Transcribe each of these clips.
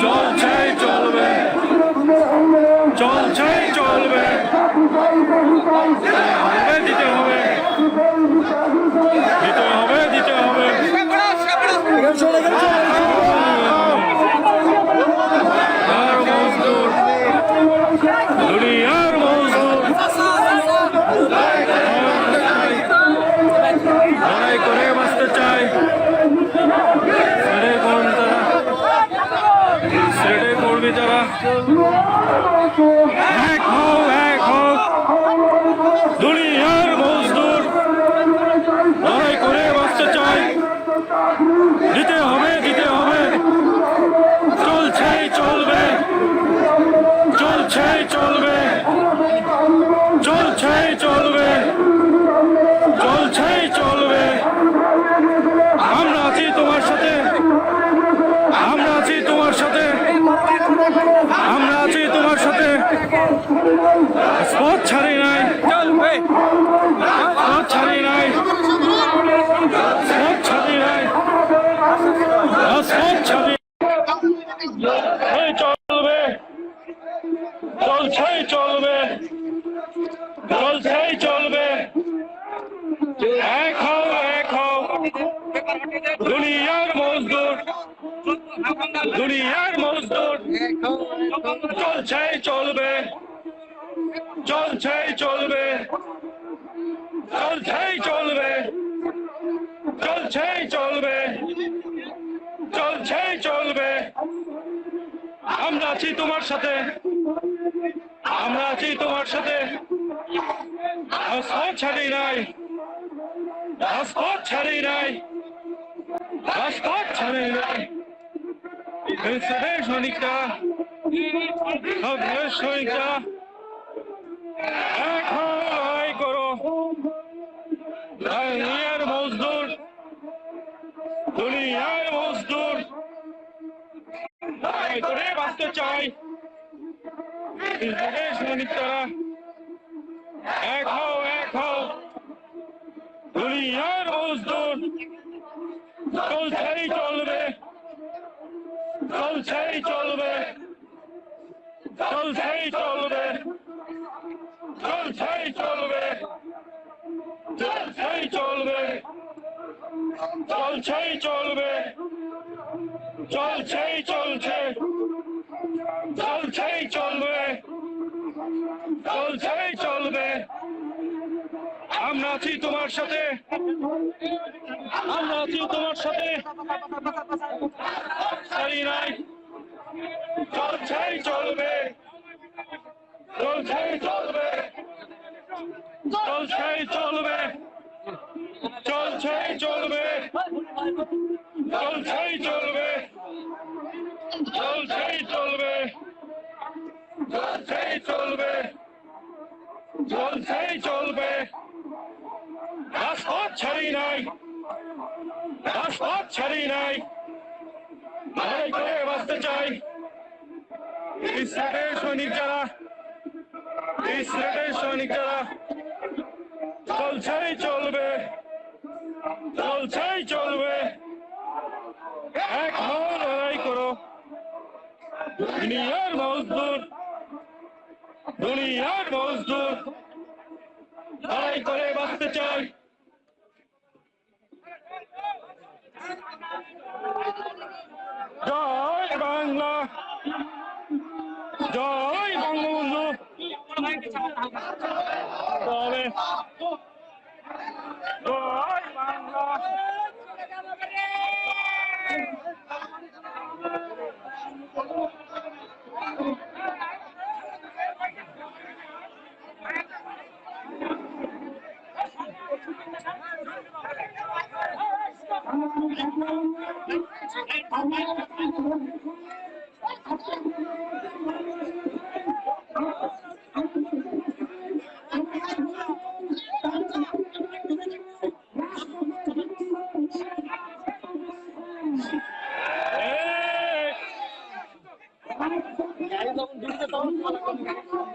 চলছেই চলবে। চলছেই চলবে হবে দিতে হবে দিতে হবে দিতে হবে আর মজদুর দুনিয়ার মজদুর লড়াই করে বাঁচতে চাই ছেড়ে কোন তারা ছেড়ে করবি তারা এক হোক এক হোক দুনিয়ার মজদুর লড়াই করে বাঁচতে চাই দিতে হবে দিতে হবে চলছেই চলবে চলছেই চলবে চলছেই চলবে চলছেই চলবে আমরা আছি তোমার সাথে আমরা আছি তোমার সাথে আমরা আছি তোমার সাথে পথ ছাড়ি নাই পথ ছাড়ি নাই পথ ছাড়ি নাই পথ ছাড়ি এই চলবে চলছেই চলবে চলছেই চলবে এক হও এক হও দুনিয়ার মজদুর। দুনিয়ার মজদুর। চলছেই চলবে। চলছেই চলবে। চলছেই চলবে। চলছেই চলবে। চলছেই চলবে। আমরা আছি তোমার সাথে। আমরা আছি তোমার সাথে। রাজপথ ছাড়ি নাই। রাজপথ ছাড়ি নাই। Was Gott! Willst du Welt noch nicht da? Auf Lösch noch nicht da? Ekholai Koro! Dunyar Mozdur! Dunyar Mozdur! Dai, tu re basta chai! Willst du Welt noch nicht da? Ekho, Ekho! Dunyar Mozdur! চলছেই চলবে। চলছেই চলবে। চলছেই চলবে। চলছেই চলবে। চলছেই চলবে। চলছেই চলবে। চলছেই চলছে। চলছেই চলবে। চলছেই চলবে। আমরা আছি তোমার সাথে। আমরা আছি তোমার সাথে। চলছেই চলবে। চলছেই চলবে। চলছেই চলবে। চলছেই চলবে। চলছেই চলবে। চলছেই চলবে। চলছেই চলবে। চলছেই চলবে। রাজপথ ছাড়ি নাই রাজপথ ছাড়ি নাই লড়াই করে বাঁচতে চাই ইসরায়েলের সৈনিক যারা ইসরায়েলের সৈনিক যারা চলছেই চলবে চলছেই চলবে এক হও লড়াই করো দুনিয়ার মজদুর দুনিয়ার মজদুর লড়াই করে বাঁচতে চাই। জয় বাংলা জয় বঙ্গবন্ধু তবে জয় বাংলা। এই,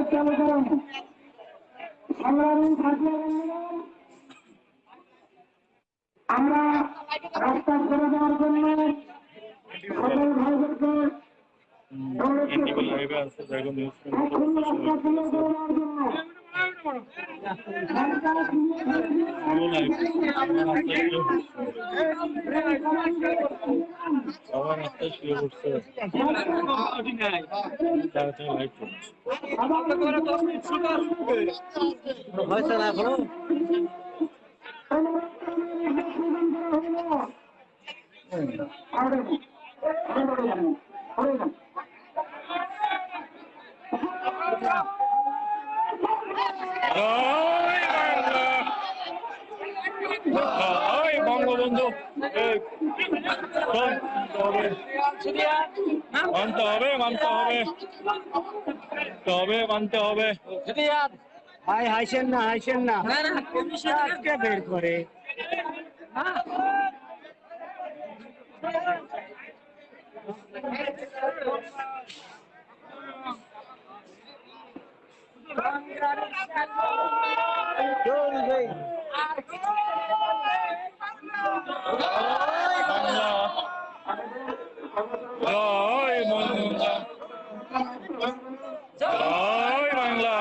বন্ধুগণ, আমরা রাস্তা করে দেওয়ার জন্য সকল ভাইদেরকে করছি। রাস্তা খুলে দেওয়ার জন্য সবার রাস্তায় শুয়ে পড়ছে তাড়াতাড়ি লাইট হয়েছে না এখনও জয় বাংলা জয় বঙ্গবন্ধু। মানতে হবে মানতে হবে মানতে হবে। মানতে হবে। হাই হাইছেন না হাইছেন না। আজকে বের করে। চলবে জয় বাংলা জয় বাংলা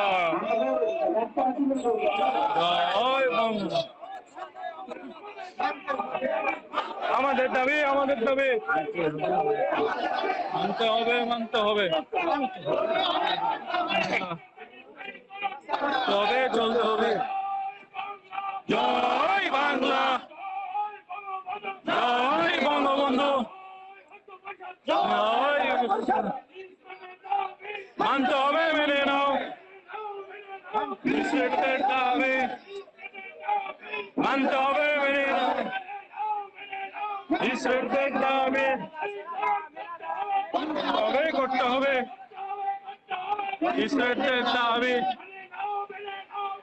জয় আমাদের দাবি আমাদের দাবি। মানতে হবে মানতে হবে। তবে চলতে হবে। জয় বাংলা। জয় বঙ্গবন্ধু। জয় মানতে হবে, মেনে নাও। দাবি মানতে হবে, মেনে নাও। দাবি তবে করতে হবে। বিশ্বের দাবি